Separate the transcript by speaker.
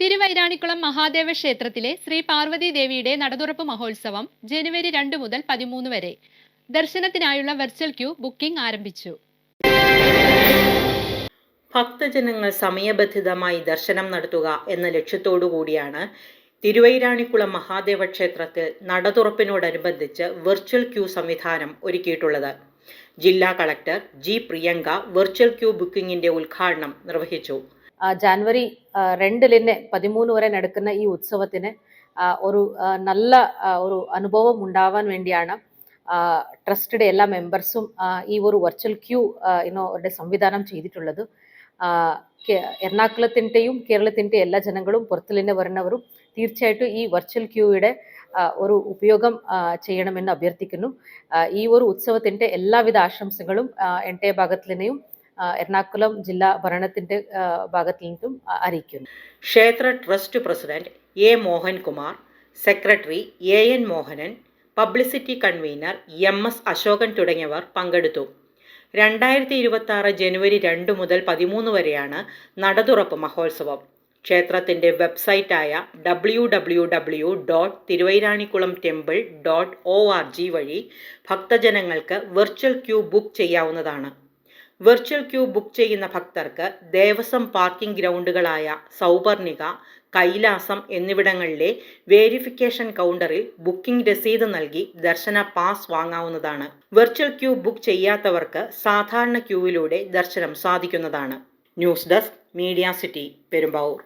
Speaker 1: തിരുവൈരാണിക്കുളം മഹാദേവ ക്ഷേത്രത്തിലെ ശ്രീ പാർവതി ദേവിയുടെ നടതുറപ്പ് മഹോത്സവം ജനുവരി രണ്ട് മുതൽ പതിമൂന്ന് വരെ. ദർശനത്തിനായുള്ള വെർച്വൽ ക്യൂ ബുക്കിംഗ് ആരംഭിച്ചു.
Speaker 2: ഭക്തജനങ്ങൾ സമയബന്ധിതമായി ദർശനം നടത്തുക എന്ന ലക്ഷ്യത്തോടു കൂടിയാണ് തിരുവൈരാണിക്കുളം മഹാദേവ ക്ഷേത്രത്തിൽ നടതുറപ്പിനോടനുബന്ധിച്ച് വെർച്വൽ ക്യൂ സംവിധാനം ഒരുക്കിയിട്ടുള്ളത്. ജില്ലാ collector G Priyanka virtual queue ബുക്കിംഗിന്റെ ഉദ്ഘാടനം നിർവഹിച്ചു.
Speaker 3: ജാനുവരി രണ്ടിലിന് പതിമൂന്ന് വരെ നടക്കുന്ന ഈ ഉത്സവത്തിന് ഒരു നല്ല ഒരു അനുഭവം ഉണ്ടാവാൻ വേണ്ടിയാണ് ട്രസ്റ്റിയുടെ എല്ലാ മെമ്പേഴ്സും ഈ ഒരു വെർച്വൽ ക്യൂ ഇനോ അവരുടെ സംവിധാനം ചെയ്തിട്ടുള്ളത്. എറണാകുളത്തിന്റെയും കേരളത്തിന്റെ എല്ലാ ജനങ്ങളും പുറത്തു നിന്ന് വരുന്നവരും തീർച്ചയായിട്ടും ഈ വെർച്വൽ ക്യൂയുടെ ഒരു ഉപയോഗം ചെയ്യണമെന്ന് അഭ്യർത്ഥിക്കുന്നു. ഈ ഒരു ഉത്സവത്തിന്റെ എല്ലാവിധ ആശംസകളും എന്റെ ഭാഗത്തു നിന്നും ആ, എറണാകുളം ജില്ലാ ഭരണത്തിന്റെ ഭാഗത്തു നിന്നും അറിയിക്കുന്നു.
Speaker 2: ക്ഷേത്ര trust president A Mohankumar secretary A N Mohanan publicity convener M S Ashokan തുടങ്ങിയവർ പങ്കെടുത്തു. രണ്ടായിരത്തി ഇരുപത്തി ആറ് ജനുവരി രണ്ട് മുതൽ പതിമൂന്ന് വരെയാണ് നടതുറപ്പ് മഹോത്സവം. ക്ഷേത്രത്തിന്റെ വെബ്സൈറ്റായ W W W dot Thiruvairanikulam temple dot O R G വഴി ഭക്തജനങ്ങൾക്ക് വെർച്വൽ ക്യൂ ബുക്ക് ചെയ്യാവുന്നതാണ്. വെർച്വൽ ക്യൂ ബുക്ക് ചെയ്യുന്ന ഭക്തർക്ക് ദേവസ്വം പാർക്കിംഗ് ഗ്രൗണ്ടുകളായ സൗപർണിക കൈലാസം എന്നിവിടങ്ങളിലെ വേരിഫിക്കേഷൻ കൗണ്ടറിൽ ബുക്കിംഗ് രസീത് നൽകി ദർശന പാസ് വാങ്ങാവുന്നതാണ്. വെർച്വൽ ക്യൂ ബുക്ക് ചെയ്യാത്തവർക്ക് സാധാരണ ക്യൂവിലൂടെ ദർശനം സാധിക്കുന്നതാണ്. News desk media city Perumbavoor.